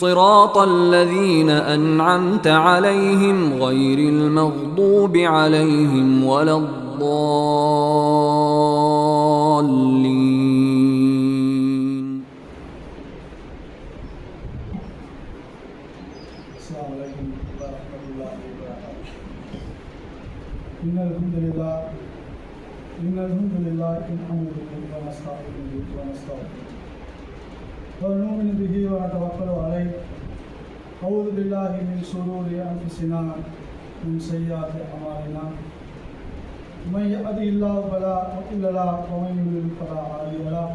صراط الذين أنعمت عليهم غير المغضوب عليهم ولا الضالين. السلام عليكم ورحمة الله وبركاته. إن الحمد لله إن الحمد لله نحمده ونستعينه ونستغفره. ونؤمن به ونتوكل عليه. أعوذ بالله من شرور أنفسنا من سيئات أعمالنا. من يهده الله فلا مضل له ومن يضلل فلا هادي له.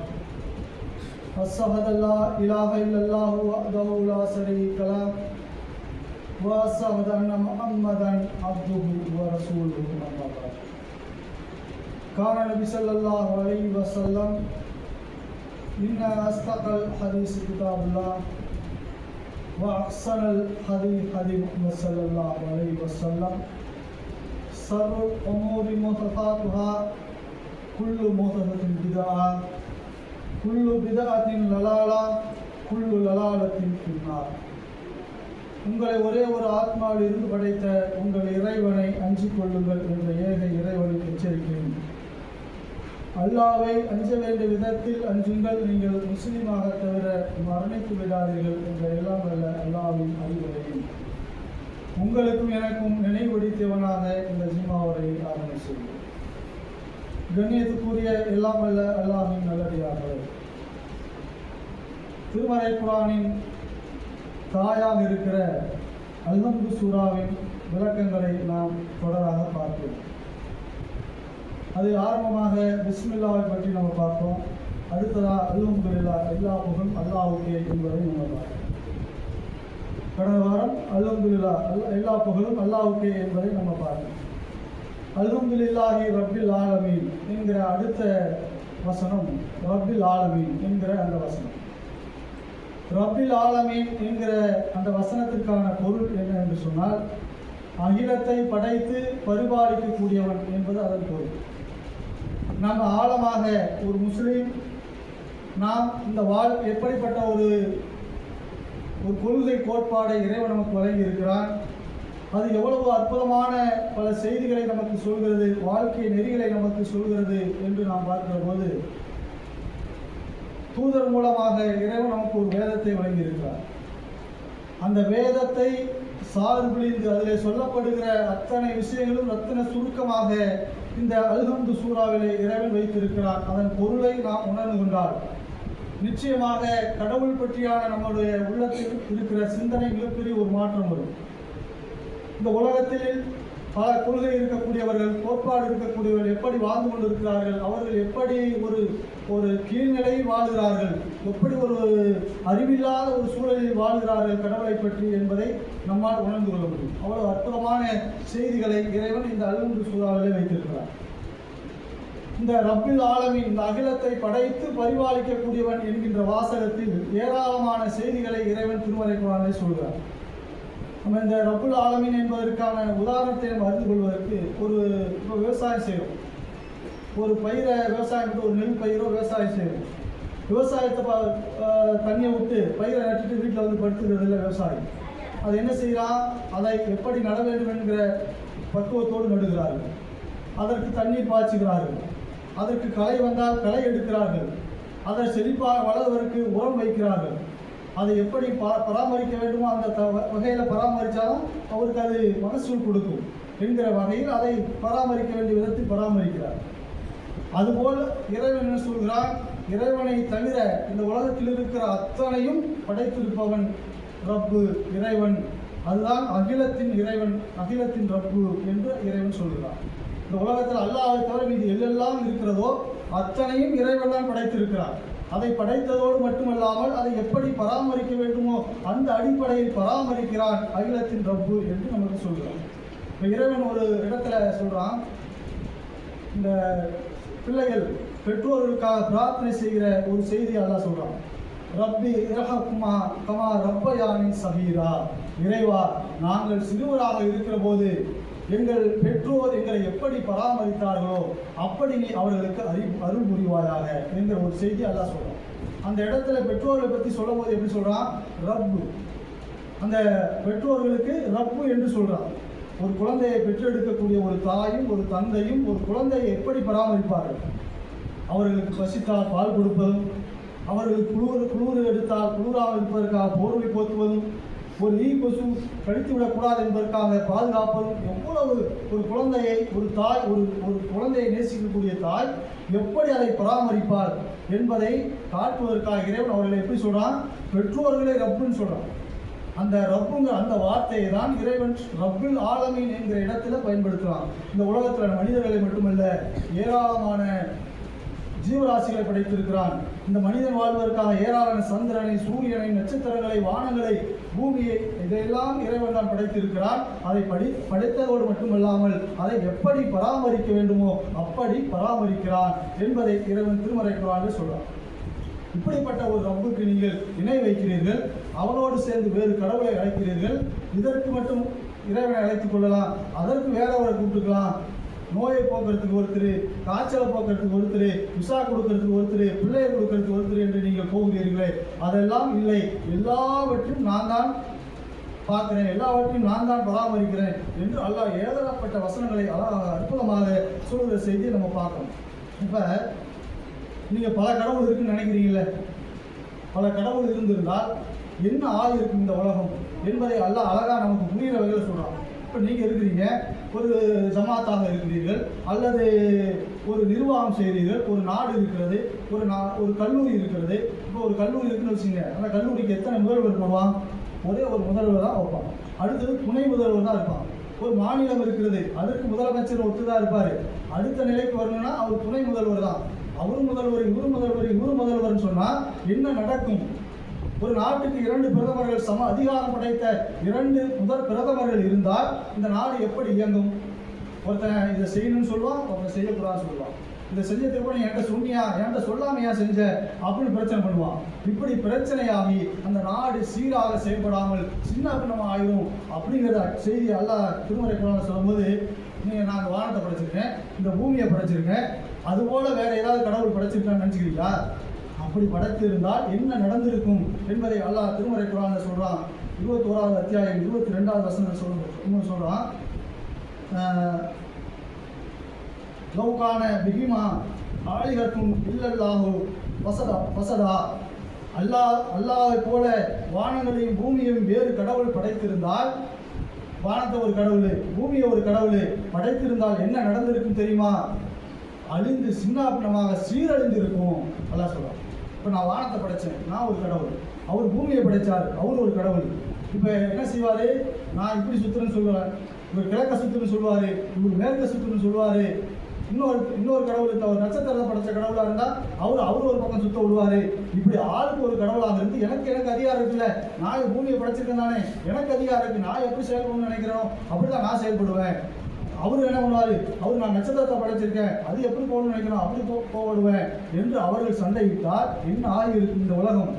أشهد أن لا إله إلا الله وحده لا شريك له. وأشهد أن محمدا عبده ورسوله أما بعد. قال النبي صلى الله عليه وسلم إن أصدق الحديث كتاب الله وأحسن الحديث حديث محمد صلى الله عليه وسلم شر الأمور محدثاتها كل محدثة بدعة كل بدعة ضلالة كل ضلالة في النار உங்களை ஒரே ஒரு ஆத்மாவில் இருந்து படைத்த உங்கள் இறைவனை அஞ்சிக் கொள்ளுங்கள் என்ற ஏக இறைவனின் எச்சரிக்கையும் அல்லாவை அஞ்ச வேண்டிய விதத்தில் அஞ்சுங்கள். நீங்கள் முஸ்லீமாக தவிர மரணித்து விடாதீர்கள் என்ற எல்லாம் அல்ல அல்லாவின் அறிவுரையும் உங்களுக்கும் எனக்கும் நினைவுடித்தவனாக இந்த ஜிமாவரை ஆரம்பம் செய்வோம் கண்ணியத்துக்குரிய எல்லாம் அல்ல அல்லாவின் நல்லடியாக திருமறை குரானின் தாயாக இருக்கிற அல்ஹம்து சூராவின் விளக்கங்களை நாம் தொடராக பார்க்கிறோம் அதில் ஆரம்பமாக பிஸ்மில்லாவை பற்றி நம்ம பார்த்தோம் அடுத்ததா அல்லுங்குல்லா எல்லா புகழும் அல்லாஹுக்கே என்பதை நம்ம பார்த்தோம் கடந்த வாரம் அல்ஹம்துலில்லா அல்ல எல்லா புகழும் அல்லாஹுக்கே என்பதை நம்ம பார்த்தோம் அல்ஹம்துலில்லாஹி ரப்பில் ஆலமீன் என்கிற அடுத்த வசனம் ரப்பில் ஆலமீன் என்கிற அந்த வசனம். ரப்பில் ஆலமீன் என்கிற அந்த வசனத்திற்கான பொருள் என்ன என்று சொன்னால் அகிலத்தை படைத்து பரிபாலிக்கக்கூடியவன் என்பது அதன் பொருள். நம்ம ஆழமாக ஒரு முஸ்லீம் நாம் இந்த வாழ் எப்படிப்பட்ட ஒரு ஒரு கொள்கை கோட்பாடை இறைவன் நமக்கு வழங்கி இருக்கிறான்? அது எவ்வளவு அற்புதமான பல செய்திகளை நமக்கு சொல்கிறது வாழ்க்கை நெறிகளை நமக்கு சொல்கிறது என்று நாம் பார்க்கிற போது தூதர் மூலமாக இறைவன் நமக்கு ஒரு வேதத்தை வழங்கியிருக்கிறார் அந்த வேதத்தை சார்பிழிந்து அதில் சொல்லப்படுகிற அத்தனை விஷயங்களும் ரத்தின சுருக்கமாக இந்த அல்ஹம்து சூறாவிலே இறைவன் வைத்திருக்கிறார். அதன் பொருளை நாம் உணர்ந்து கொண்டால் நிச்சயமாக கடவுள் பற்றியான நம்முடைய உள்ளத்தில் இருக்கிற சிந்தனை மிகப்பெரிய ஒரு மாற்றம் வரும். இந்த உலகத்தில் பல கொள்கை இருக்கக்கூடியவர்கள் கோட்பாடு இருக்கக்கூடியவர்கள் எப்படி வாழ்ந்து கொண்டிருக்கிறார்கள் அவர்கள் எப்படி ஒரு ஒரு கீழ்நிலையில் வாழ்கிறார்கள் எப்படி ஒரு அறிவில்லாத ஒரு சூழலில் வாழ்கிறார்கள் கடவுளை பற்றி என்பதை நம்மால் உணர்ந்து கொள்ள முடியும். அவ்வளவு அற்புதமான செய்திகளை இறைவன் இந்த அலுவலக சூழலிலே வைத்திருக்கிறார். இந்த ரப்பில் ஆலமின் இந்த அகிலத்தை படைத்து பரிபாலிக்கக்கூடியவன் என்கின்ற வாசகத்தில் ஏராளமான செய்திகளை இறைவன் திருமலை குரானிலே சொல்கிறார். நம்ம இந்த ரப்புல் ஆலமின் என்பதற்கான உதாரணத்தை நம்ம அறிந்து கொள்வதற்கு ஒரு இப்போ விவசாயம் செய்கிறோம் ஒரு பயிரை விவசாயம் ஒரு நெல் பயிரோ விவசாயம் செய்கிறோம் விவசாயத்தை ப தண்ணியை விட்டு பயிரை நட்டுட்டு வீட்டில் வந்து படுத்துக்கிறது இல்லை விவசாயி. அதை என்ன செய்கிறான் அதை எப்படி நட வேண்டும் என்கிற பக்குவத்தோடு நடுகிறார்கள். அதற்கு தண்ணீர் பாய்ச்சுகிறார்கள். அதற்கு களை வந்தால் களை எடுக்கிறார்கள். அதை செழிப்பாக வளர்வதற்கு உரம் வைக்கிறார்கள். அதை எப்படி ப பராமரிக்க வேண்டுமோ அந்த த வகையில் பராமரித்தாலும் அவருக்கு அது மகசூல் கொடுக்கும் என்கிற வகையில் அதை பராமரிக்க வேண்டிய விதத்தில் பராமரிக்கிறார். அதுபோல் இறைவன் என்ன சொல்கிறான்? இறைவனை தவிர இந்த உலகத்தில் இருக்கிற அத்தனையும் படைத்திருப்பவன் ரப்பு இறைவன். அதுதான் அகிலத்தின் இறைவன் அகிலத்தின் ரப்பு என்று இறைவன் சொல்கிறான். இந்த உலகத்தில் அல்லாஹ்வை தவிர மீது எல்லெல்லாம் இருக்கிறதோ அத்தனையும் இறைவன் தான் படைத்திருக்கிறார் அதை படைத்ததோடு மட்டுமல்லாமல் அதை எப்படி பராமரிக்க வேண்டுமோ அந்த அடிப்படையில் பராமரிக்கிறான் அகிலத்தின் ரப்பு என்று நமக்கு சொல்கிறான் இப்போ இறைவன் ஒரு இடத்துல சொல்கிறான் இந்த பிள்ளைகள் பெற்றோர்களுக்காக பிரார்த்தனை செய்கிற ஒரு செய்தி சொல்கிறான் சொல்றான். ரப்பி இரஹக்குமா கமா ரப்பயானின் சபீரா இறைவா நாங்கள் சிறுவராக இருக்கிற போது எங்கள் பெற்றோர் எங்களை எப்படி பராமரித்தார்களோ அப்படி நீ அவர்களுக்கு அறி அருள் புரிவாயாக என்கிற ஒரு செய்தி அல்லாஹ் சொல்கிறோம் அந்த இடத்துல பெற்றோர்களை பற்றி சொல்லும் போது எப்படி சொல்கிறான் ரப்பு. அந்த பெற்றோர்களுக்கு ரப்பு என்று சொல்கிறான் ஒரு குழந்தையை பெற்றெடுக்கக்கூடிய ஒரு தாயும் ஒரு தந்தையும் ஒரு குழந்தையை எப்படி பராமரிப்பார்கள்? அவர்களுக்கு பசித்தால் பால் கொடுப்பதும் அவர்களுக்கு குளிர் குளிர் எடுத்தால் குளிராக இருப்பதற்காக போர்வை போத்துவதும் ஒரு ஈ கொசு கழித்து விடக்கூடாது என்பதற்காக பாதுகாப்பதும் எவ்வளவு ஒரு குழந்தையை ஒரு தாய் ஒரு ஒரு குழந்தையை நேசிக்கக்கூடிய தாய் எப்படி அதை பராமரிப்பார் என்பதை காட்டுவதற்காக இறைவன் அவர்களை எப்படி சொல்கிறான் பெற்றோர்களே ரப்புன்னு சொல்கிறான் அந்த ரப்புங்கிற அந்த வார்த்தையை தான் இறைவன் ரப்பில் ஆலமீன் என்கிற இடத்துல பயன்படுத்துகிறான் இந்த உலகத்தில் மனிதர்களை மட்டுமல்ல ஏராளமான ஜீவராசிகளை படைத்திருக்கிறான். இந்த மனிதன் வாழ்வதற்காக ஏராளமான சந்திரனை சூரியனை நட்சத்திரங்களை வானங்களை பூமியை இதையெல்லாம் இறைவன் தான் படைத்திருக்கிறான். அதை படி படைத்ததோடு மட்டுமல்லாமல் அதை எப்படி பராமரிக்க வேண்டுமோ அப்படி பராமரிக்கிறான் என்பதை இறைவன் திருமறை குரானில் சொல்றான். இப்படிப்பட்ட ஒரு ரப்புக்கு நீங்கள் இணை வைக்கிறீர்கள் அவனோடு சேர்ந்து வேறு கடவுளை அழைக்கிறீர்கள் இதற்கு மட்டும் இறைவனை அழைத்துக் கொள்ளலாம் அதற்கு வேறவரை கூப்பிட்டுக்கலாம் நோயை போக்குறதுக்கு ஒருத்தர் காய்ச்சலை போக்குறதுக்கு ஒருத்தர் விசா கொடுக்கறதுக்கு ஒருத்தர் பிள்ளையை கொடுக்கறதுக்கு ஒருத்தர் என்று நீங்கள் போகிறீர்களே அதெல்லாம் இல்லை. எல்லாவற்றையும் நான் தான் பார்க்கிறேன். எல்லாவற்றையும் நான் தான் பராமரிக்கிறேன் என்று அல்லாஹ் ஏகப்பட்ட வசனங்களை அற்புதமாக சொல்கிற செய்தியை நம்ம பார்க்கணும். இப்போ நீங்கள் பல கடவுள் இருக்குன்னு நினைக்கிறீங்களே? பல கடவுள் இருந்திருந்தால் என்ன ஆகிருக்கும் இந்த உலகம் என்பதை அல்லாஹ் அழகாக நமக்கு புரிகிற வகையில் சொல்கிறான் இப்போ நீங்கள் இருக்கிறீங்க ஒரு ஜமாத்தாக இருக்கிறீர்கள் அல்லது ஒரு நிர்வாகம் செய்கிறீர்கள் ஒரு நாடு இருக்கிறது ஒரு நா ஒரு கல்லூரி இருக்கிறது. இப்போ ஒரு கல்லூரி இருக்குன்னு வச்சுங்க அந்த கல்லூரிக்கு எத்தனை முதல்வர் போவான் ஒரே ஒரு முதல்வர் தான் வைப்பான் அடுத்தது துணை முதல்வர் தான் இருப்பான் ஒரு மாநிலம் இருக்கிறது அதற்கு முதலமைச்சர் ஒத்து தான் இருப்பார். அடுத்த நிலைக்கு வரணும்னா அவர் துணை முதல்வர் தான். அவர் முதல்வர் இவர் முதல்வர் இவர் முதல்வர்னு சொன்னால் என்ன நடக்கும்? ஒரு நாட்டுக்கு இரண்டு பிரதமர்கள் சம அதிகாரம் படைத்த இரண்டு முதல் பிரதமர்கள் இருந்தால் இந்த நாடு எப்படி இயங்கும்? ஒருத்தன் இதை செய்யணும்னு சொல்லுவான் ஒருத்தன் செய்யக்கூடாதுன்னு சொல்லுவான். இதை செஞ்சதுக்கு அப்புறம் என்கிட்ட சொன்னியா என்கிட்ட சொல்லாமையா செஞ்ச அப்படின்னு பிரச்சனை பண்ணுவான். இப்படி பிரச்சனையாகி அந்த நாடு சீராக செயல்படாமல் சின்ன பின்னமாக ஆயிரும் அப்படிங்கிற செய்தி அல்லாஹ் திருமறை குரான்ல சொல்லும்போது நீங்கள் நாங்கள் வானத்தை படைச்சிருக்கேன் இந்த பூமியை படைச்சிருக்கேன் அதுபோல் வேறு ஏதாவது கடவுள் படைச்சிருக்கான்னு நினச்சிக்கிறீங்களா? அப்படி படைத்திருந்தால் என்ன நடந்திருக்கும் என்பதை அல்லாஹ் திருமறை குரான்ல சொல்கிறான் இருபத்தோராவது அத்தியாயம் இருபத்தி ரெண்டாவது வசனம் சொல் இன்னும் சொல்கிறான் லவுக்கான பிகிமா ஆலிகத்தும் இல்லல்லாஹு வசதா வசதா. அல்லாஹ் அல்லாஹை போல வானங்களையும் பூமியையும் வேறு கடவுள் படைத்திருந்தால் வானத்தை ஒரு கடவுள் பூமியை ஒரு கடவுள் படைத்திருந்தால் என்ன நடந்திருக்கும் தெரியுமா? அழிந்து சின்னாபினமாக சீரழிந்திருக்கும். இருக்கும் அல்லாஹ் இப்போ நான் வானத்தை படைச்சேன். நான் ஒரு கடவுள். அவர் பூமியை படைச்சார். அவர் ஒரு கடவுள். இப்போ என்ன செய்வார்? நான் இப்படி சுற்றுன்னு சொல்லுவேன். இவர் கிழக்க சுற்றுன்னு சொல்லுவார். இவர் மேற்க சுற்றுன்னு சொல்லுவார். இன்னொரு இன்னொரு கடவுள் அவர் ஒரு நட்சத்திரத்தை படைச்ச கடவுளாக இருந்தால் அவர் அவர் ஒரு பக்கம் சுத்த விடுவார். இப்படி ஆளுக்கு ஒரு கடவுளாக இருந்து எனக்கு எனக்கு அதிகாரம் இருக்குல்ல. நான் பூமியை படைச்சிருக்கேன் தானே. எனக்கு அதிகாரம் இருக்குது நான் எப்படி செயல்படணும்னு நினைக்கிறோம் அப்படி தான் நான் செயல்படுவேன். அவர் என்ன பண்ணுவார் அவர் நான் நட்சத்திரத்தை படைச்சிருக்கேன். அது எப்படி போகணும்னு நினைக்கிறோம் அப்படி போ போடுவேன் என்று அவர்கள் சண்டையிட்டால் என்ன ஆகியிருக்கும் இந்த உலகம்?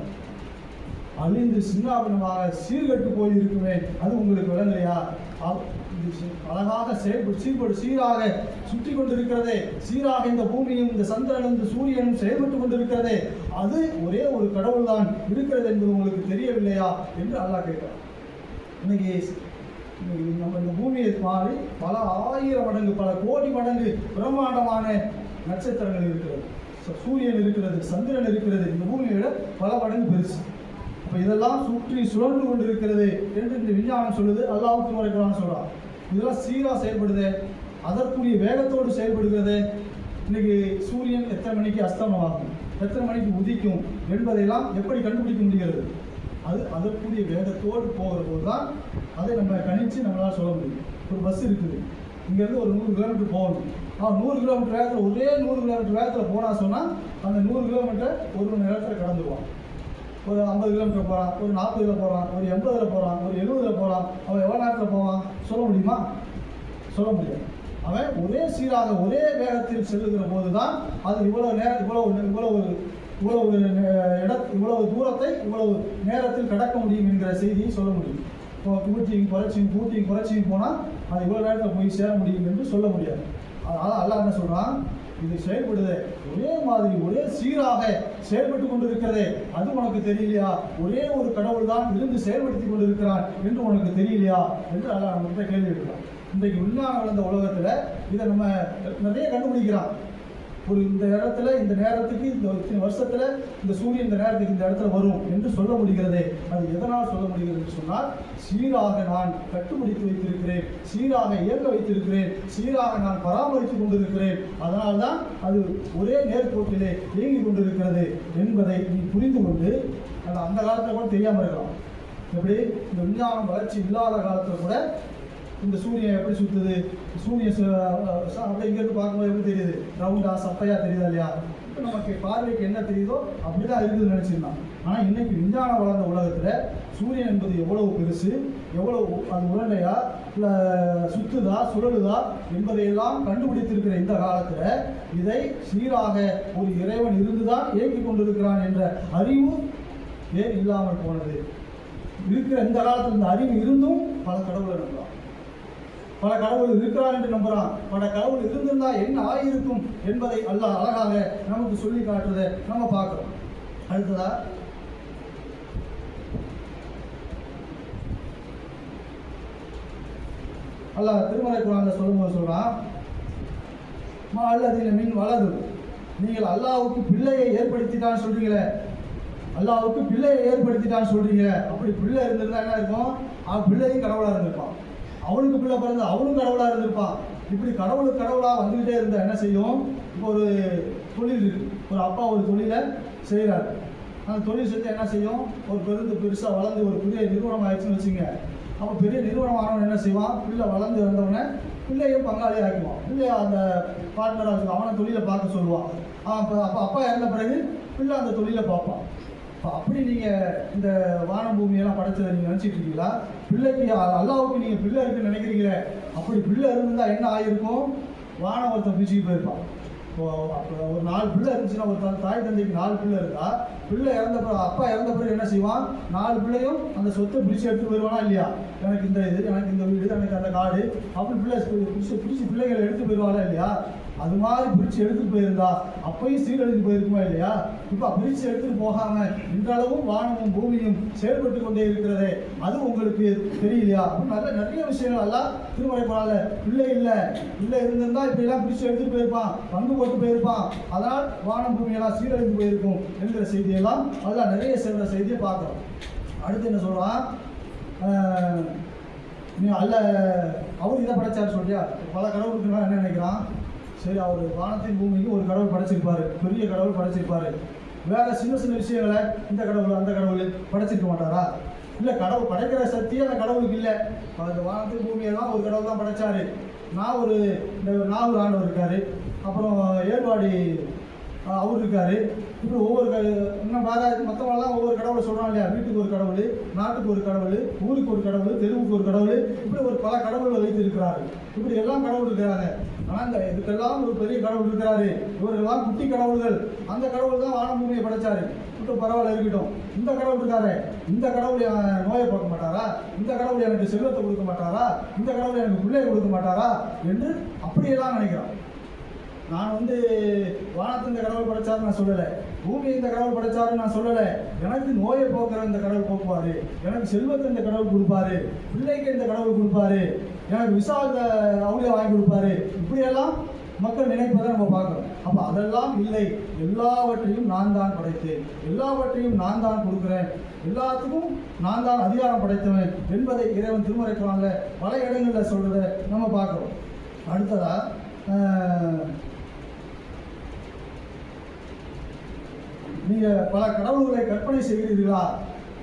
அழிந்து சின்னாபின்னமாக சீர்கட்டு போயிருக்குமே அது உங்களுக்கு விளங்கலையா அழகாக செயல்படு சீர்படு சீராக சுற்றி கொண்டிருக்கிறதே. சீராக இந்த பூமியும் இந்த சந்திரனும் இந்த சூரியனும் செயல்பட்டு கொண்டிருக்கிறதே. அது ஒரே ஒரு கடவுள் தான் இருக்கிறது என்பது உங்களுக்கு தெரியவில்லையா? என்று அல்லாஹ் கேட்கிறார் இன்னைக்கு நம்ம இந்த பூமியை மாறி பல ஆயிரம் மடங்கு பல கோடி மடங்கு பிரம்மாண்டமான நட்சத்திரங்கள் இருக்கிறது. சூரியன் இருக்கிறது சந்திரன் இருக்கிறது. இந்த பூமியை விட பல மடங்கு பெருசு. அப்போ இதெல்லாம் சுற்றி சுழன்று கொண்டு இருக்கிறது என்று இந்த விஞ்ஞானம் சொல்லுது. அல்லாவுக்கு வரைக்கிறான்னு சொல்கிறான் இதெல்லாம் சீராக செயல்படுது அதற்குரிய வேகத்தோடு செயல்படுகிறது. இன்னைக்கு சூரியன் எத்தனை மணிக்கு அஸ்தமமாகும் எத்தனை மணிக்கு உதிக்கும் என்பதையெல்லாம் எப்படி கண்டுபிடிக்க முடிகிறது? அது அதற்குரிய வேகத்தோடு போகிற போது தான் அதை நம்ம கணிச்சு நம்மளால் சொல்ல முடியும். ஒரு பஸ் இருக்குது. இங்கேருந்து ஒரு நூறு கிலோமீட்டர் போகணும். அவன் நூறு கிலோமீட்டர் வேகத்தில் ஒரே நூறு கிலோமீட்டர் வேகத்தில் போனால் சொன்னால் அந்த நூறு கிலோமீட்டர் ஒரு மணி நேரத்தில் கடந்துருவான் ஒரு ஐம்பது கிலோமீட்டர் போகிறான் ஒரு நாற்பதுல போகிறான் ஒரு எண்பதில் போகிறான் ஒரு எழுபதில் போகிறான் அவன் எவ்வளோ நேரத்தில் போவான்? சொல்ல முடியுமா? சொல்ல முடியாது. அவன் ஒரே சீராக ஒரே வேகத்தில் செல்லுகிற போது தான் அது இவ்வளோ நேரம் போல் ஒரு இவ்வளவு இட இவ்வளவு தூரத்தை இவ்வளவு நேரத்தில் கடக்க முடியும் என்கிற செய்தியை சொல்ல முடியும். இப்போ ஊட்டியும் குறைச்சியும் ஊட்டியும் குறைச்சியும் போனால் அது இவ்வளோ நேரத்தில் போய் சேர முடியும் என்று சொல்ல முடியாது. அதனால் அல்லாஹ் என்ன சொல்கிறான் இது செயல்படுது. ஒரே மாதிரி ஒரே சீராக செயல்பட்டு கொண்டிருக்கிறதே. அது உனக்கு தெரியலையா? ஒரே ஒரு கடவுள் தான் இருந்து செயல்படுத்தி கொண்டிருக்கிறான் என்று உனக்கு தெரியலையா? என்று அல்லாஹ் நம்மகிட்ட கேள்வி எடுக்கிறான் இன்றைக்கு விஞ்ஞானம் வளர்ந்த உலகத்தில் இதை நம்ம நிறைய கண்டுபிடிக்கிறான். ஒரு இந்த இடத்துல இந்த நேரத்துக்கு இந்த இத்தனை வருஷத்துல இந்த சூரியன் இந்த நேரத்துக்கு இந்த இடத்துல வரும் என்று சொல்ல முடிகிறதே. அது எதனால் சொல்ல முடிகிறது என்று சொன்னால் சீராக நான் கட்டுப்பிடித்து வைத்திருக்கிறேன் சீராக இயங்க வைத்திருக்கிறேன் சீராக நான் பராமரித்து கொண்டிருக்கிறேன். அதனால் தான் அது ஒரே நேர்கோட்டிலே இயங்கிக் கொண்டிருக்கிறது என்பதை நீ புரிந்து கொண்டு அது அந்த காலத்தில் கூட தெரியாமல் இருக்கலாம். எப்படி? இந்த விஞ்ஞானம் வளர்ச்சி இல்லாத காலத்தில் கூட இந்த சூரியன் எப்படி சுத்துது? சூரியன் சு- அப்படியே இங்கேருந்து பார்க்கும்போது எப்படி தெரியுது? ரவுண்டா சப்பையா தெரியுதா இல்லையா? இப்போ நமக்கு பார்வைக்கு என்ன தெரியுதோ அப்படி தான் இருக்குதுன்னு நினச்சிருந்தான் ஆனால் இன்னைக்கு விஞ்ஞானம் வளர்ந்த உலகத்தில் சூரியன் என்பது எவ்வளவு பெருசு எவ்வளவு அது உடனடியா இல்லை சுத்துதா சுழலுதா என்பதையெல்லாம் கண்டுபிடித்திருக்கிற இந்த காலத்தில் இதை சீராக ஒரு இறைவன் இருந்துதான் இயக்கி கொண்டிருக்கிறான் என்ற அறிவும் ஏன் இல்லாமல் போனது? இருக்கிற இந்த காலத்தில் இந்த அறிவு இருந்தும் பல கடவுளை நம்பலாம் பல கடவுள் இருக்கிறார் என்று நம்புறான் பல கடவுள் இருந்திருந்தால் என்ன ஆகியிருக்கும் என்பதை அல்லாஹ் அழகாக நமக்கு சொல்லி காட்டுறதை நம்ம பார்க்குறோம். அடுத்ததா? அல்லாஹ் திருமலை குரான்ல சொல்லும்போது சொல்கிறான் மா அல்லதின மின் வலது. நீங்கள் அல்லாவுக்கு பிள்ளையை ஏற்படுத்திட்டான்னு சொல்கிறீங்களே அல்லாவுக்கு பிள்ளையை ஏற்படுத்திட்டான்னு சொல்கிறீங்க அப்படி பிள்ளை இருந்திருந்தா என்ன இருக்கும்? அவன் பிள்ளையும் கடவுளாக இருந்திருப்பான். அவனுக்கு பிள்ளை பிறந்து அவனும் கடவுளாக இருந்திருப்பான் இப்படி கடவுளுக்கு கடவுளாக வந்துக்கிட்டே இருந்தால் என்ன செய்யும்? இப்போ ஒரு தொழில் ஒரு அப்பா ஒரு தொழிலை செய்கிறாரு அந்த தொழில் செஞ்சு என்ன செய்யும்? ஒரு பெருந்து பெருசாக வளர்ந்து ஒரு பெரிய நிறுவனம் ஆயிடுச்சுன்னு வச்சுங்க அப்போ பெரிய நிறுவனம் ஆனவன் என்ன செய்வான்? பிள்ளை வளர்ந்து வந்தவொடனே பிள்ளையும் பங்காளி ஆக்குவான் பிள்ளைய அந்த பார்ட்னராக வச்சுக்குவான். அவனை தொழிலை பார்க்க சொல்லுவான். அப்போ அப்போ அப்பா இறந்த பிறகு பிள்ளை அந்த தொழிலை பார்ப்பான். அப்படி நீங்கள் இந்த வானம் பூமியெல்லாம் படைச்சதை நீங்கள் நினச்சிட்டு இருக்கீங்களா? பிள்ளைக்கு அல்லாவுக்கு நீங்கள் பிள்ளை இருக்குன்னு நினைக்கிறீங்களே அப்படி பிள்ளை இருந்தால் என்ன ஆகிருக்கும் வானம் ஒருத்தன் பிச்சுக்கு போயிருப்பான். இப்போ அப்போ ஒரு நாலு பிள்ளை இருந்துச்சுன்னா ஒரு தாய் தந்தைக்கு நாலு பிள்ளை இருந்தா பிள்ளை இறந்த பிறகு அப்பா இறந்த பிறகு என்ன செய்வான்? நாலு பிள்ளையும் அந்த சொத்தை பிடிச்சி எடுத்து போயிடுவானா இல்லையா? எனக்கு இந்த இது எனக்கு இந்த வீடு எனக்கு அந்த காடு அப்படி பிள்ளை பிடிச்சி பிடிச்சி பிள்ளைகளை எடுத்து போயிடுவானா இல்லையா? அது மாதிரி பிரிச்சு எடுத்துட்டு போயிருந்தா அப்பயும் சீரழிந்து போயிருக்குமா இல்லையா? இப்போ பிரிச்சு எடுத்துட்டு போகாம இன்றளவும் வானமும் பூமியும் செயல்பட்டு கொண்டே இருக்கிறதே அது உங்களுக்கு தெரியலையா? அப்படின்னு நல்ல நிறைய விஷயங்கள் எல்லாம் திருமலை போறால பிள்ளை இல்லை பிள்ளை இருந்திருந்தா இப்படி எல்லாம் பிரிச்சு எடுத்துட்டு போயிருப்பான் பங்கு போட்டு போயிருப்பான். அதனால் வானம் பூமியெல்லாம் சீரழிந்து போயிருக்கும் என்கிற செய்தியெல்லாம் அதெல்லாம் நிறைய செல்ற செய்தியை பார்க்குறோம். அடுத்து என்ன சொல்றான்? நீ அல்ல அவர் இதை படைச்சார் சொல்லியா பல கடவுளுக்கு என்ன நினைக்கிறான்? சரி அவர் வானத்தின் பூமிக்கு ஒரு கடவுள் படைச்சிருப்பாரு பெரிய கடவுள் படைச்சிருப்பாரு. வேற சின்ன சின்ன விஷயங்களை இந்த கடவுள் அந்த கடவுள் படைச்சிருக்க மாட்டாரா? இல்லை கடவுள் படைக்கிற சக்தி அந்த கடவுளுக்கு இல்லை. அந்த வானத்தின் பூமியெல்லாம் ஒரு கடவுள் தான் படைச்சாரு. நான் ஒரு இந்த நாகூர் ஆண்டவர் இருக்காரு. அப்புறம் ஏர்வாடி அவர் இருக்காரு. இப்படி ஒவ்வொரு க இன்னும் வேற மற்றவங்களாம் ஒவ்வொரு கடவுளை சொல்கிறாங்க இல்லையா? வீட்டுக்கு ஒரு கடவுள் நாட்டுக்கு ஒரு கடவுள் ஊருக்கு ஒரு கடவுள் தெருவுக்கு ஒரு கடவுள். இப்படி ஒரு பல கடவுளை வைத்து இருக்கிறாரு இப்படி எல்லாம் கடவுள் இருக்கிறாங்க. ஆனால் இந்த இதுக்கெல்லாம் ஒரு பெரிய கடவுள் இருக்கிறாரு. இவர்கள்லாம் குட்டி கடவுள்கள். அந்த கடவுள் தான் வான பூமியை படைச்சாரு. இப்போ பரவாயில்ல இருக்கட்டும். இந்த கடவுள் இருக்காரு இந்த கடவுள் என் நோயை பார்க்க மாட்டாரா? இந்த கடவுள் எனக்கு செல்வத்தை கொடுக்க மாட்டாரா? இந்த கடவுள் எனக்கு பிள்ளையை கொடுக்க மாட்டாரா? என்று அப்படியெல்லாம் நினைக்கிறான். நான் வந்து வானத்தை இந்த கடவுள் படைச்சாருன்னு நான் சொல்லலை. பூமியை இந்த கடவுள் படைச்சாருன்னு நான் சொல்லலை. எனக்கு நோயை போக்குற இந்த கடவுள் போக்குவாரு எனக்கு செல்வத்தை இந்த கடவுள் கொடுப்பாரு. பிள்ளைக்கு இந்த கடவுள் கொடுப்பாரு. எனக்கு விசா இந்த வாங்கி கொடுப்பாரு. இப்படியெல்லாம் மக்கள் நினைப்பதை நம்ம பார்க்குறோம் அப்போ அதெல்லாம் இல்லை. எல்லாவற்றையும் நான் தான் படைத்தேன். எல்லாவற்றையும் நான் தான் கொடுக்குறேன். எல்லாத்துக்கும் நான் தான் அதிகாரம் படைத்தவன் என்பதை இறைவன் திருமறை பல இடங்களில் சொல்கிறத நம்ம பார்க்குறோம். அடுத்ததாக நீங்கள் பல கடவுள்களை கற்பனை செய்கிறீர்களா?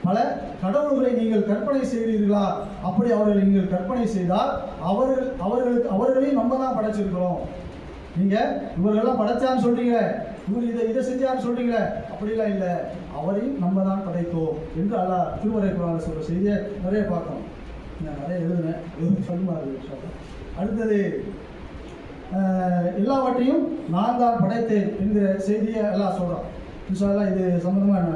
பல கடவுள்களை நீங்கள் கற்பனை செய்கிறீர்களா? அப்படி அவர்களை நீங்கள் கற்பனை செய்தால் அவர்கள் அவர்களுக்கு அவர்களையும் நம்ம தான் படைச்சிருக்கிறோம். நீங்கள் இவர்களெல்லாம் படைச்சான்னு சொல்கிறீங்க இவர் இதை இதை செஞ்சான்னு சொல்கிறீங்களே அப்படிலாம் இல்லை. அவரையும் நம்ம தான் படைத்தோம் என்று அல்லா திருமறை குரான் சொல்கிற செய்தியை நிறைய பார்க்கணும். நான் நிறைய எழுதுனேன். சொல்லுமாறு அடுத்தது எல்லாவற்றையும் நான் தான் படைத்தேன் என்கிற செய்தியை எல்லாம் சொல்கிறான் இன்ஷால்லாம் இது சம்மந்தமாக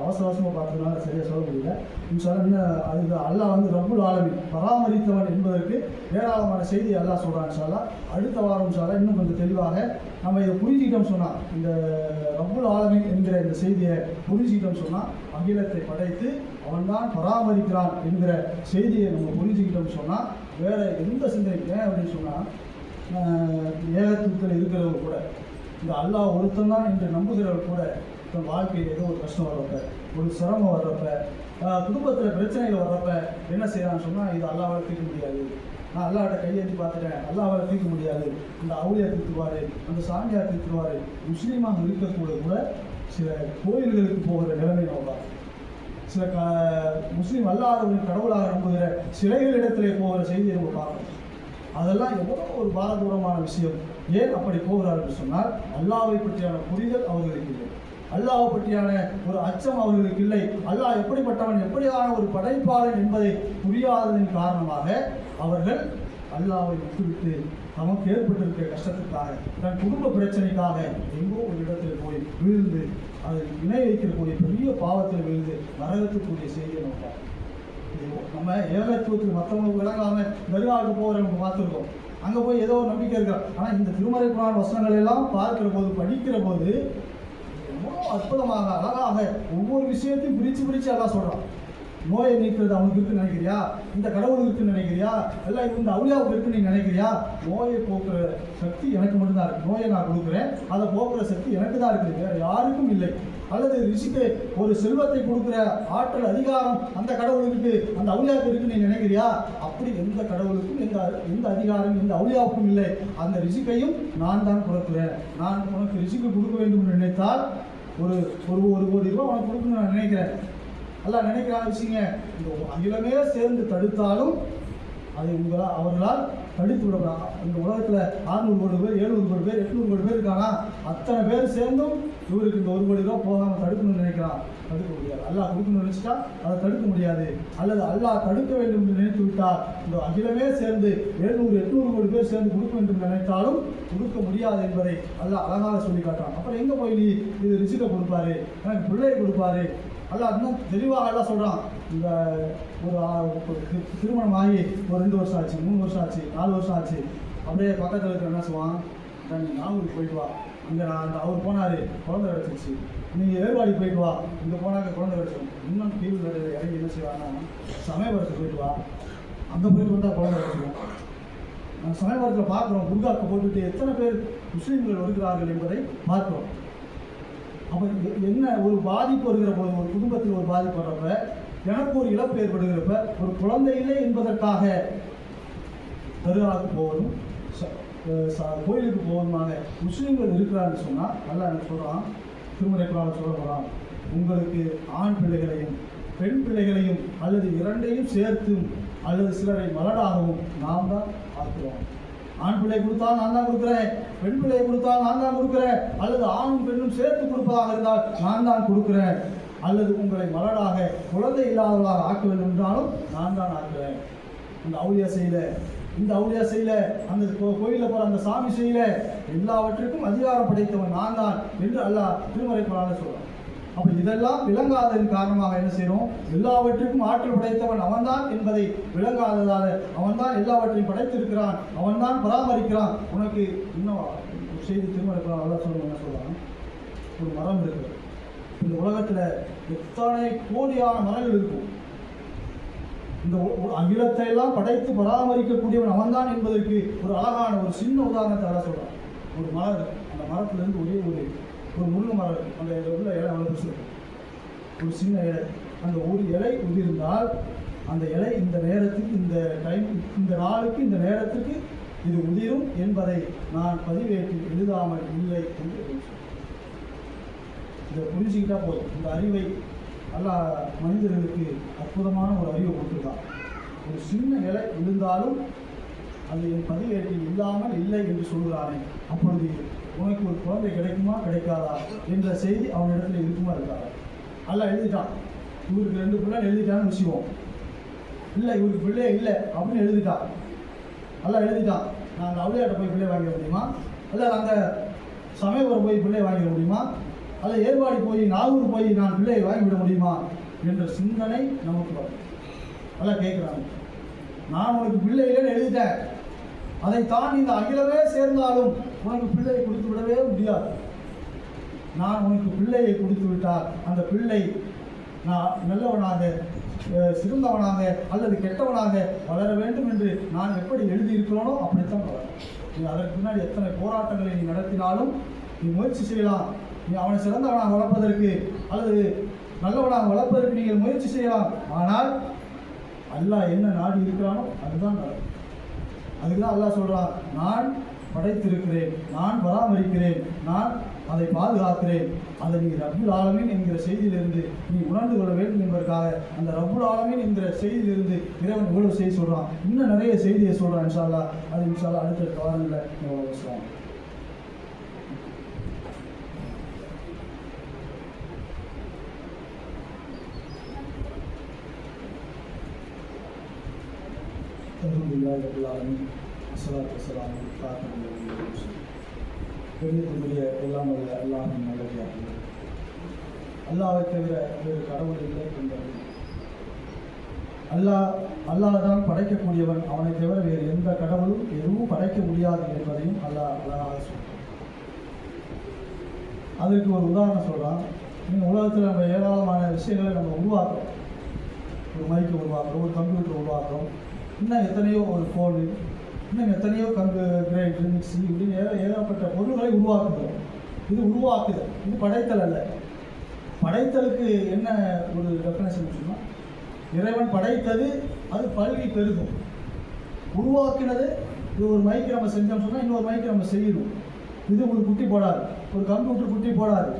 அவசர அவசரமாக பார்த்ததுனால சரியாக சொல்ல முடியல. இன்ஷால்லாம் இன்னும் அது அல்லாஹ் வந்து ரப்புல் ஆளுமை பராமரித்தவன் என்பதற்கு ஏராளமான செய்தி எல்லாம் சொல்கிறான் இன்ஷால்லா அடுத்த வாரம் இன்ஷால்லாம் இன்னும் கொஞ்சம் தெளிவாக நம்ம இதை புரிஞ்சிக்கிட்டோம் சொன்னால் இந்த ரப்புல் ஆலமீன் என்கிற இந்த செய்தியை புரிஞ்சிக்கிட்டோம் சொன்னால் அகிலத்தை படைத்து அவன்தான் பராமரிக்கிறான் என்கிற செய்தியை நம்ம புரிஞ்சுக்கிட்டோம் சொன்னால் வேறு எந்த சிந்தனை ஏன் அப்படின்னு சொன்னால் ஏகத்துவத்தில் இருக்கிறவங்க கூட இந்த அல்லாஹ் ஒருத்தன் தான் என்று நம்புகிறவர் கூட தன் வாழ்க்கையில் ஏதோ ஒரு கஷ்டம் வர்றப்ப ஒரு சிரமம் வர்றப்ப குடும்பத்தில் பிரச்சனைகள் வர்றப்ப என்ன செய்யறான்னு சொன்னால் இது அல்லாவால் தீர்க்க முடியாது. நான் அல்லாவோட கையெழுத்து பார்த்துட்டேன் அல்லாவால் தீர்க்க முடியாது. இந்த அவுளியார் தீர்த்துவார் அந்த சாமியார் தீர்த்துவார் முஸ்லீமாக இருக்கக்கூட கூட சில கோயில்களுக்கு போகிற நிலைமை நம்ம சில க முஸ்லீம் அல்லாதவர்கள் கடவுளாக நம்புகிற சிலைகளிடத்திலே போகிற செய்தியை நம்ம பார்க்கணும் அதெல்லாம் எவ்வளோ ஒரு பாரதூரமான விஷயம். ஏன் அப்படி போகிறார்கள் சொன்னால் அல்லாவை பற்றியான புரிதல் அவர்களுக்கு இல்லை. அல்லாவை பற்றியான ஒரு அச்சம் அவர்களுக்கு இல்லை. அல்லாஹ் எப்படிப்பட்டவன் எப்படியான ஒரு படைப்பாளன் என்பதை புரியாததன் காரணமாக அவர்கள் அல்லாவை விட்டுவிட்டு நமக்கு ஏற்பட்டிருக்கிற கஷ்டத்துக்காக தன் குடும்ப பிரச்சனைக்காக எங்கோ ஒரு இடத்தில் போய் விழுந்து அதை இணை வைக்கக்கூடிய பெரிய பாவத்தில் விழுந்து நரகத்துக்குரிய செய்தியை நம்ம நம்ம ஏகத்துவத்துக்கு மற்றவங்களுக்கு விளங்காம தர்காவுக்கு போகிறவங்க பார்த்துருக்கோம். அங்கே போய் ஏதோ ஒரு நம்பிக்கை இருக்கிறோம் ஆனால் இந்த திருமறை புராண வசனங்கள் எல்லாம் பார்க்குற போது படிக்கிற போது ரொம்ப அற்புதமாக அழகாக ஒவ்வொரு விஷயத்தையும் பிரித்து பிரித்து அழகாக சொல்கிறான் நோயை நீக்கிறது அவனுக்கு இருக்குன்னு நினைக்கிறியா? இந்த கடவுள் இருக்குன்னு நினைக்கிறியா? எல்லாம் இந்த அவுளியாவுக்கு இருக்குன்னு நீ நினைக்கிறியா? நோயை போக்குற சக்தி எனக்கு மட்டும்தான் இருக்கு. நோயை நான் கொடுக்குறேன். அதை போக்குற சக்தி எனக்கு தான் இருக்குது. வேற யாருக்கும் இல்லை. அல்லது ரிஷிக்கு ஒரு செல்வத்தை கொடுக்குற ஆற்றல் அதிகாரம் அந்த கடவுளுக்கு அந்த அவுளியாவுக்கு இருக்குன்னு நீ நினைக்கிறியா? அப்படி எந்த கடவுளுக்கும் எந்த எந்த அதிகாரம் எந்த அவுளியாவுக்கும் இல்லை. அந்த ரிஷிக்கையும் நான் தான் கொடுக்குறேன் நான் உனக்கு ரிஷிக்கு கொடுக்க வேண்டும் என்று நினைத்தால் ஒரு ஒரு ஒரு கோடி ரூபா உனக்கு கொடுக்கணும்னு நான் நினைக்கிறேன். நல்லா நினைக்கிறாங்க வச்சுங்க இந்த அகிலமே சேர்ந்து தடுத்தாலும் அதை உங்களால் அவர்களால் தடுத்து விடலாம். இந்த உலகத்தில் ஆறுநூறு கோடி பேர் எழுநூறு கோடி பேர் எட்நூறு கோடி பேர் இருக்கானா? அத்தனை பேர் சேர்ந்தும் இவருக்கு இந்த ஒரு கோடி ரூபா போகாமல் தடுக்கணும்னு நினைக்கிறான். தடுக்க முடியாது. அல்லாஹ் கொடுக்கணும்னு நினச்சிட்டா அதை தடுக்க முடியாது. அல்லது அல்லாஹ் தடுக்க வேண்டும் என்று நினைத்து விட்டால் இந்த அகிலமே சேர்ந்து எழுநூறு எட்நூறு கோடி பேர் சேர்ந்து கொடுக்க வேண்டும் என்று நினைத்தாலும் கொடுக்க முடியாது என்பதை அல்லாஹ் அழகாக சொல்லி காட்டுறான். அப்புறம் எங்கே போய் நீ இது ரிசிக்கை கொடுப்பாரு? எனக்கு பிள்ளையை கொடுப்பாரு? அல்ல இன்னும் தெளிவாக எல்லாம் சொல்கிறான் இந்த ஒரு திருமணம் ஆகி ஒரு ரெண்டு வருஷம் ஆச்சு மூணு வருஷம் ஆச்சு நாலு வருஷம் ஆச்சு. அப்படியே பக்கத்தில் இருக்கிற என்ன சொல்லுவான்? "அக்கா, நாகூருக்கு போயிட்டு வா. இங்கே நான் அந்த அவர் போனார் குழந்தை கிடச்சிருச்சு நீங்கள் ஏர்வாடி போயிட்டு வா. இங்கே போனாக்க குழந்தை கிடச்சிடும் இன்னும் கீழ் இறங்கி என்ன செய்வாங்கன்னா சமயபுரத்துக்கு போயிட்டு வா. அங்கே போயிட்டு வந்தால் குழந்தை கிடச்சிடும் நாங்கள் சமயபுரத்தில் பார்க்குறோம் குர்காக்கு போட்டுட்டு எத்தனை பேர் முஸ்லீம்கள் வருகிறார்கள் என்பதை பார்க்குறோம். அப்போ எ- என்ன ஒரு பாதிப்பு வருகிற போது ஒரு குடும்பத்தில் ஒரு பாதிப்பு வர்றப்ப எனக்கு ஒரு இழப்பு ஏற்படுகிறப்ப ஒரு குழந்தை இல்லை என்பதற்காக தருகாவுக்கு போவதும் ச- ச- கோயிலுக்கு போவதுமாக முஸ்லீம்கள் இருக்கிறான்னு சொன்னால் நல்லா எனக்கு சொல்கிறான் திருமலை குரான சொல்ல போகிறான் உங்களுக்கு ஆண் பிள்ளைகளையும் பெண் பிள்ளைகளையும் அல்லது இரண்டையும் சேர்த்தும் அல்லது சிலரை மலடாகவும் நாம் தான் பார்க்கிறோம் ஆண் பிள்ளை கொடுத்தா நான் தான் கொடுக்குறேன். பெண் பிள்ளை கொடுத்தா நான் தான் கொடுக்குறேன். அல்லது ஆணும் பெண்ணும் சேர்த்து கொடுப்பதாக இருந்தால் நான் தான் கொடுக்குறேன். அல்லது உங்களை மலடாக குழந்தை இல்லாதவர்களாக ஆக்க வேண்டும் என்றாலும் நான் தான் ஆக்குறேன் இந்த அவுளியா செய்யல. இந்த அவுளியா செய்யல. அந்த கோ- போகிற அந்த சாமி செய்யல. எல்லாவற்றுக்கும் அதிகாரம் படைத்தவன் நான் தான் என்று அல்லாஹ் திருமறை குரான்ல அப்ப இதெல்லாம் விளங்காததன் காரணமாக என்ன செய்யறோம் எல்லாவற்றுக்கும் ஆற்றல் படைத்தவன் அவன்தான் என்பதை விளங்காததால அவன்தான் எல்லாவற்றையும் படைத்திருக்கிறான். அவன்தான் பராமரிக்கிறான். உனக்கு இன்னும் செய்தி திருமறை குரான் சொல்லுங்க என்ன சொல்றாங்க? ஒரு மரம் இருக்கு இந்த உலகத்துல எத்தனை கோடியான மரங்கள் இருக்கும். இந்த அகிலத்தை எல்லாம் படைத்து பராமரிக்கக்கூடியவன் அவன்தான் என்பதற்கு ஒரு அழகான ஒரு சின்ன உதாரணத்தை அழகா சொல்றான் ஒரு மரம் அந்த மரத்துல இருந்து ஒரே ஒரு ஒரு முருங்கை மரம் அந்த உள்ள இலை அவ்வளவு ஒரு சின்ன இலை. அந்த ஒரு இலை உதிர்ந்தால் அந்த இலை இந்த நேரத்துக்கு இந்த டைம் இந்த நாளுக்கு இந்த நேரத்துக்கு இது உதிரும் என்பதை நான் பதிவேற்றில் எழுதாமல் இல்லை என்று இதை புரிஞ்சுக்கிட்டா போதும். இந்த அறிவை நல்லா மனிதர்களுக்கு அற்புதமான ஒரு அறிவை கொடுத்துருக்கான். ஒரு சின்ன இலை விழுந்தாலும் அது என் பதிவேட்டில் இல்லாமல் இல்லை என்று சொல்கிறானே. அப்பொழுது உனக்கு ஒரு குழந்தை கிடைக்குமா? கிடைக்காதா? என்ற செய்தி அவனிடத்தில் இருக்குமா இருக்காதா? நல்லா எழுதிட்டான். இவருக்கு ரெண்டு பிள்ளை எழுதிட்டான்னு விஷயம் இல்லை இவருக்கு பிள்ளை இல்லை அப்படின்னு எழுதிட்டான். நல்லா எழுதிட்டான். நான் அந்த அவுளியாட்ட போய் பிள்ளை வாங்கிட முடியுமா? இல்லை நாங்கள் சமயபுரம் போய் பிள்ளை வாங்கிட முடியுமா? அல்ல ஏற்பாடு போய் நாகூர் போய் நான் பிள்ளையை வாங்கிவிட முடியுமா? என்ற சிந்தனை நமக்கு வரும். எல்லாம் கேட்குறாங்க நான் உனக்கு பிள்ளை இல்லைன்னு எழுதிட்டேன். அதை தாண்டி இந்த அகிலமே சேர்ந்தாலும் உனக்கு பிள்ளையை கொடுத்து விடவே முடியாது. நான் உனக்கு பிள்ளையை கொடுத்து விட்டால் அந்த பிள்ளை நான் நல்லவனாக சிறந்தவனாக அல்லது கெட்டவனாக வளர வேண்டும் என்று நான் எப்படி எழுதியிருக்கிறோனோ அப்படித்தான் வளரும். நீ அதற்கு முன்னாடி எத்தனை போராட்டங்களை நீ நடத்தினாலும் நீ முயற்சி செய்யலாம். நீ அவனை சிறந்தவனாக வளர்ப்பதற்கு அல்லது நல்லவனாக வளர்ப்பதற்கு நீங்கள் முயற்சி செய்யலாம். ஆனால் அல்லாஹ் என்ன நாடி இருக்கிறானோ அதுதான் நடக்கும் அதுக்குதான் அல்லாஹ் சொல்கிறான் நான் படைத்திருக்கிறேன் நான் பராமரிக்கிறேன் நான் அதை பாதுகாக்கிறேன் அதை நீ ரப்புல் ஆலமீன் என்கிற செய்தியிலிருந்து நீ உணர்ந்து கொள்ள வேண்டும் என்பதற்காக அந்த ரப்புல் ஆலமீன் என்கிற செய்தியிலிருந்து இறைவன் இவ்வளவு செய்தி சொல்றான் இன்னும் நிறைய செய்தியை சொல்றான் இன்ஷால்லா அது இன்ஷால்லா அடுத்த காலங்களில் பேசலாம் الحمد لله رب العالمين அசலாத்து வசலாம் காக்கும் பெரியதுக்குரிய எல்லாம் அல்ல எல்லாமே நல்லதாக அல்லாவை தவிர வேறு கடவுள் இல்லை என்பது. அல்லாஹ் அல்லாஹ் தான் படைக்கக்கூடியவன். அவனை தவிர வேறு எந்த கடவுளும் எதுவும் படைக்க முடியாது என்பதையும் அல்லாஹ் அழகாக சொல்றான். அதற்கு ஒரு உதாரணம் சொல்கிறான் நீங்கள் உலகத்தில் நம்ம ஏராளமான விஷயங்களை நம்ம உருவாக்குறோம். ஒரு மைக்கை உருவாக்குறோம் ஒரு கம்ப்யூட்டர் உருவாக்குறோம். இன்னும் எத்தனையோ ஒரு ஃபோனு இன்னும் எத்தனையோ கம்பு கிரைண்டர் மிக்சி இப்படின்னு ஏக ஏகப்பட்ட பொருள்களை உருவாக்குகிறோம். இது உருவாக்குதல் இது படைத்தல் அல்ல. படைத்தலுக்கு என்ன ஒரு டெஃபினேஷன் சொன்னால் இறைவன் படைத்தது அது பல்வி பெருகும். உருவாக்கினது இது ஒரு மைக்கு நம்ம செஞ்சோம் சொன்னால் இன்னொரு மைக்கு நம்ம செய்யணும். இது ஒரு குட்டி போடாது. ஒரு கம்ப்யூட்டர் குட்டி போடாது.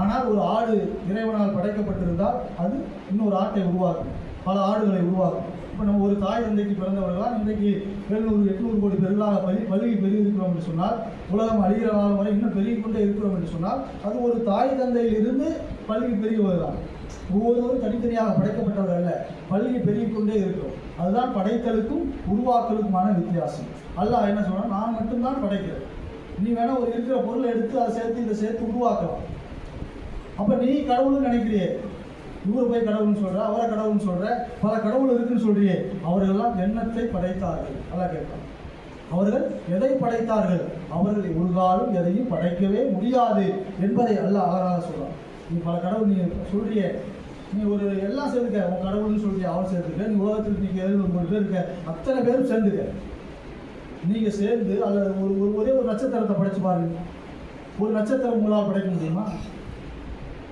ஆனால் ஒரு ஆடு இறைவனால் படைக்கப்பட்டிருந்தால் அது இன்னொரு ஆட்டை உருவாக்கும். பல ஆடுகளை உருவாக்கும். இப்போ நம்ம ஒரு தாய் தந்தைக்கு பிறந்தவர்களால் இன்றைக்கு எழுநூறு எட்நூறு கோடி பெருளாக பள்ளி பல்கி பெருகிருக்கிறோம் என்று சொன்னால் உலகம் அழிகிற காலம் வரை இன்னும் பெருகி கொண்டே இருக்கிறோம் என்று சொன்னால் அது ஒரு தாய் தந்தையிலிருந்து பல்கி பெருகி வருகிறார் ஒவ்வொருவரும் தனித்தனியாக படைக்கப்பட்டவர் அல்ல பல்கி பெருகி கொண்டே இருக்கிறோம். அதுதான் படைத்தலுக்கும் உருவாக்கலுக்குமான வித்தியாசம். அல்லாஹ் என்ன சொன்னால் நான் மட்டும்தான் படைக்கிறேன். நீ வேணால் ஒரு இருக்கிற பொருளை எடுத்து அதை சேர்த்து இதை சேர்த்து உருவாக்கலாம். அப்போ நீ கடவுள்னு நினைக்கிறியே? இவர் போய் கடவுள்னு சொல்ற அவரை கடவுள்னு சொல்ற பல கடவுள் இருக்குன்னு சொல்றியே. அவர்களெல்லாம் எண்ணத்தை படைத்தார்கள். நல்லா கேட்பான் அவர்கள் எதை படைத்தார்கள்? அவர்கள் ஒரு காலம் எதையும் படைக்கவே முடியாது என்பதை அல்ல அழகாக சொல்றான். நீ பல கடவுள் நீ சொல்றிய. நீ ஒரு எல்லாம் சேர்ந்துக்க. உன் கடவுள்னு சொல்றிய அவர் சேர்த்துக்க நீ உலகத்தில் நீங்க ஒரு பேர் இருக்க. அத்தனை பேரும் சேர்ந்துக்க. நீங்க சேர்ந்து அதில் ஒரு ஒரு ஒரே ஒரு நட்சத்திரத்தை படைச்சு பாருங்க. ஒரு நட்சத்திரம் உங்களால் படைக்க முடியுமா?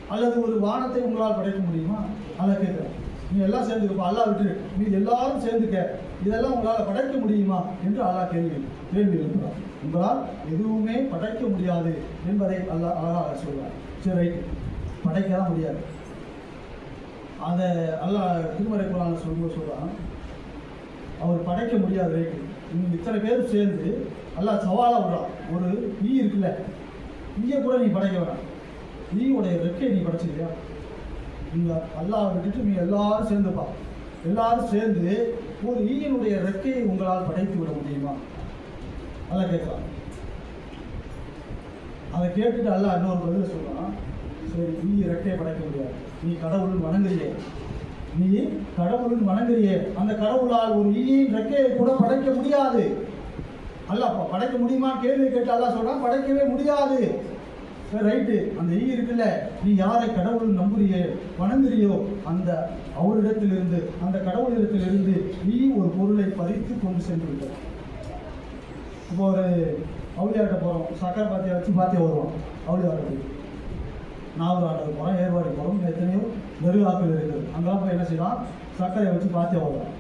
அல்லது ஒரு வானத்தை உங்களால் படைக்க முடியுமா? அதை கேட்குறேன். நீ எல்லாம் சேர்ந்துருப்பா அல்லா விட்டு நீ எல்லாரும் சேர்ந்துக்க இதெல்லாம் உங்களால் படைக்க முடியுமா? என்று அல்லா கேள்வி கேள்வி எழுப்புறான் உங்களால் எதுவுமே படைக்க முடியாது என்பதை அல்லா அழகாக சொல்வார் சரி ரைட். படைக்க தான் முடியாது. அதை அல்லா திருமறை குரான் சொல்லும்போது சொல்கிறான் அவர் படைக்க முடியாது ரைட்டு. நீங்கள் இத்தனை பேர் சேர்ந்து நல்லா சவாலாக விடுறான். ஒரு ஈ இருக்குல்ல ஈயை கூட நீ படைக்க வேணாம். ஈயோடைய ரெக்கை நீ படைச்சிருக்கியா? இல்லை அல்லாஹ் விட்டுட்டு நீ எல்லாரும் சேர்ந்துப்பா. எல்லாரும் சேர்ந்து ஒரு ஈயினுடைய ரெக்கையை உங்களால் படைத்து விட முடியுமா? நல்லா கேட்கலாம். அதை கேட்டுட்டு அல்ல இன்னொரு பதில் சொல்றான். சரி நீ ரெக்கையை படைக்க முடியாது. நீ கடவுள் வணங்குறியே. நீ கடவுள் வணங்குறியே. அந்த கடவுளால் ஒரு ஈயின் ரெக்கையை கூட படைக்க முடியாது. அல்ல படைக்க முடியுமா கேள்வி கேட்டு அல்லாஹ் சொல்றான். படைக்கவே முடியாது. ரைட்டு அந்த ஈ இருக்குல்ல நீ யாரை கடவுள் நம்புறியே வணங்குறியோ அந்த அவரிடத்திலிருந்து அந்த கடவுளிடத்திலிருந்து நீ ஒரு பொருளை பறித்து கொண்டு சென்று விட்டார் இப்போ ஒரு அவுளியாட்ட போகிறோம் சக்கரை பாத்தியா வச்சு பாத்தியை வருவோம். அவுளியாட்ட நாவல் ஆட்டத்துக்கு போகிறோம் ஏர்வாடி போகிறோம் எத்தனையோ நெருவாக்கள் இருக்குது. அங்கெல்லாம் போய் என்ன செய்யலாம்? சர்க்கரையை வச்சு பாத்தியா வருவோம்.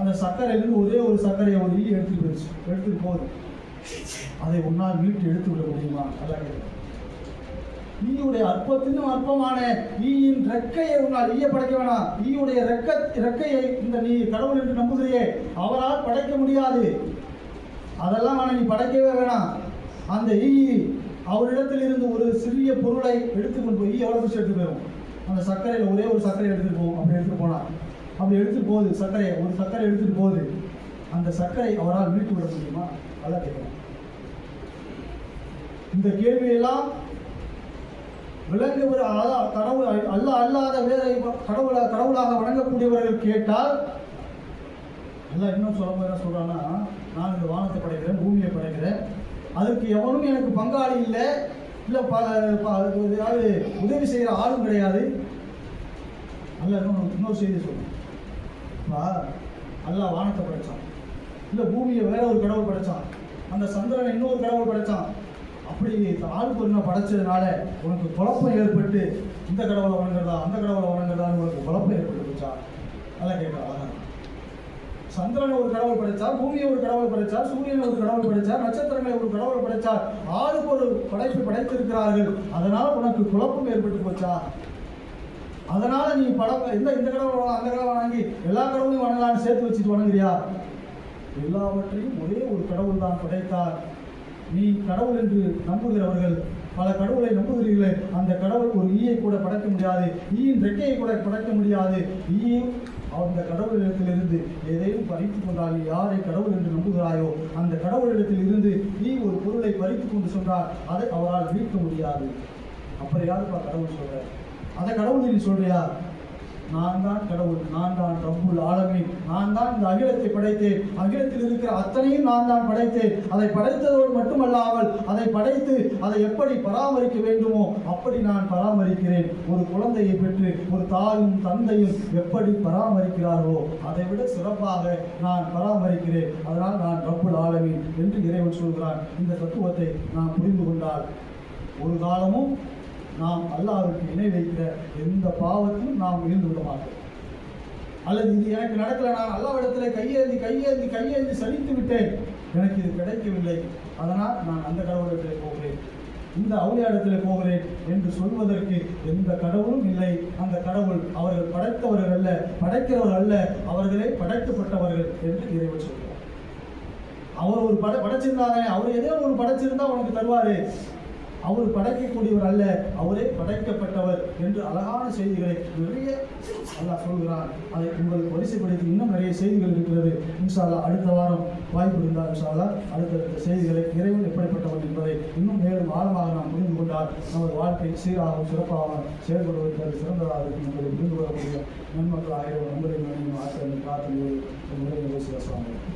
அந்த சர்க்கரையிலிருந்து ஒரே ஒரு சர்க்கரையை ஒரு ஈ எடுத்துட்டு போயிடுச்சு. எடுத்துட்டு போகுது. அதை உன்னால் மீட்டு எடுத்து விட முடியுமா? அதான் கேட்குறேன் ஈயுடைய அற்பத்தினும் அற்பமான ஈயின் ரெக்கையை உன்னால் ஈய படைக்க வேணாம். ஈயுடைய ரெக்க ரெக்கையை இந்த நீ கடவுள் என்று நம்புகிறியே அவரால் படைக்க முடியாது. அதெல்லாம் ஆனால் நீ படைக்கவே வேணாம். அந்த ஈ அவரிடத்தில் இருந்து ஒரு சிறிய பொருளை எடுத்துக்கொண்டு போய் ஈ எவ்வளோ பிடிச்சி எடுத்து போயிடும் அந்த சர்க்கரையில் ஒரே ஒரு சர்க்கரை எடுத்துகிட்டு போகும் அப்படி எடுத்துகிட்டு போனால் அப்படி எடுத்துகிட்டு போகுது சர்க்கரையை. ஒரு சர்க்கரை எடுத்துட்டு போகுது. அந்த சர்க்கரை அவரால் மீட்டு விட முடியுமா? அதான் கேட்கணும் இந்த கேள்வியெல்லாம் விளங்குவர் அல்லா கடவுள் அல்ல அல்லாத வேலை கடவுளை கடவுளாக வணங்கக்கூடியவர்கள் கேட்டால் எல்லாம் இன்னும் சொல்ல என்ன சொல்கிறான்னா நான் இந்த வானத்தை படைக்கிறேன் பூமியை படைக்கிறேன். அதுக்கு எவனும் எனக்கு பங்காளி இல்லை. இல்லை ப ப- அதாவது உதவி செய்கிற ஆளும் கிடையாது. அல்ல இன்னும் இன்னொரு செய்தி சொல்லுவேன் இப்போ வானத்தை படைச்சான். இல்லை பூமியை வேற ஒரு கடவுள் படைச்சான். அந்த சந்திரனை இன்னொரு கடவுள் படைச்சான். அப்படி ஆளுக்கு பொருளை படைச்சதுனால உனக்கு குழப்பம் ஏற்பட்டு இந்த கடவுளை வணங்குறதா அந்த கடவுளை வணங்குறதான்னு உனக்கு குழப்பம் ஏற்பட்டு போச்சா? நல்லா கேட்கலாம் சந்திரனை ஒரு கடவுள் படைச்சா பூமியை ஒரு கடவுள் படைச்சா சூரியனை ஒரு கடவுள் படைச்சா நட்சத்திரங்களை ஒரு கடவுள் படைச்சா ஆளுக்கு ஒரு படைப்பு படைத்திருக்கிறார்கள் அதனால உனக்கு குழப்பம் ஏற்பட்டு போச்சா? அதனால நீ படம் இந்த இந்த கடவுள் அந்த கடவுள் வாங்கி எல்லா கடவுளையும் வணங்கலான்னு சேர்த்து வச்சுட்டு வணங்குறியா? எல்லாவற்றையும் ஒரே ஒரு கடவுள் தான் படைத்தார். நீ கடவுள் என்று நம்புகிறவர்கள் பல கடவுளை நம்புகிறீர்களே அந்த கடவுள் ஒரு ஈயை கூட படைக்க முடியாது ஈயின் ரெக்கையை கூட படைக்க முடியாது. ஈயும் அந்த கடவுளிடத்திலிருந்து எதையும் பறித்து கொண்டால் யாரை கடவுள் என்று நம்புகிறாயோ அந்த கடவுளிடத்தில் இருந்து நீ ஒரு பொருளை பறித்து கொண்டு சொன்னால் அதை அவரால் மீட்க முடியாது. அப்புறம் யாருப்பா கடவுள் சொல்ற அந்த கடவுள் நீ சொல்றியா? நான் தான் கடவுள் நான் தான் ரப்புல் ஆலமீன் நான் தான் இந்த அகிலத்தை படைத்தேன். அகிலத்தில் இருக்கிற அத்தனையும் நான் தான் படைத்தேன். அதை படைத்ததோடு மட்டுமல்லாமல் அதை படைத்து அதை எப்படி பராமரிக்க வேண்டுமோ அப்படி நான் பராமரிக்கிறேன். ஒரு குழந்தையை பெற்று ஒரு தாயும் தந்தையும் எப்படி பராமரிக்கிறார்களோ அதை விட சிறப்பாக நான் பராமரிக்கிறேன். அதனால் நான் ரப்புல் ஆலமீன் என்று இறைவன் சொல்கிறான். இந்த தத்துவத்தை நான் புரிந்து கொண்டால் ஒரு காலமும் நாம் அல்லாஹ்வுக்கு இணை வைக்கிற எந்த பாவத்தையும் நாம் இருந்து விட மாட்டோம். அல்லது இது எனக்கு நடக்கல நான் அல்லாவிடத்தில் கையேந்தி கையேந்தி கையேந்தி சலித்து விட்டேன். எனக்கு இது கிடைக்கவில்லை. அதனால் நான் அந்த கடவுளிடத்தில் போகிறேன். இந்த அவுளியாடத்திலே போகிறேன் என்று சொல்வதற்கு எந்த கடவுளும் இல்லை. அந்த கடவுள் அவர்கள் படைத்தவர்கள் அல்ல படைக்கிறவர் அல்ல அவர்களே படைக்கப்பட்டவர்கள் என்று இறைவன் சொல்கிறார். அவர் ஒரு பட படைச்சிருந்தாங்க அவர் ஏதோ ஒரு படைச்சிருந்தா உனக்கு தருவாரு. அவர் படைக்கக்கூடியவர் அல்ல அவரே படைக்கப்பட்டவர் என்று அழகான செய்திகளை நிறைய அல்லாஹ் சொல்கிறார் அதை உங்களுக்கு வரிசைப்படுத்தி இன்னும் நிறைய செய்திகள் இருக்கிறது. இன்ஷால்லா அடுத்த வாரம் வாய்ப்பு இருந்தால் இன்ஷால்லா அடுத்தடுத்த செய்திகளை இறைவன் எப்படிப்பட்டவன் என்பதை இன்னும் மேலும் ஆழமாக நாம் புரிந்து கொண்டால் நமது வாழ்க்கை சீராகவும் சிறப்பாகவும் செயல்படுவதற்கு சிறந்ததாக இருக்கும் என்பதை புரிந்து கொள்ளக்கூடிய நன்மக்கள் ஆயிரம் உங்களை மனைவி ஆற்றல் பிரார்த்தனையோடு உங்களை பேசுகிறார்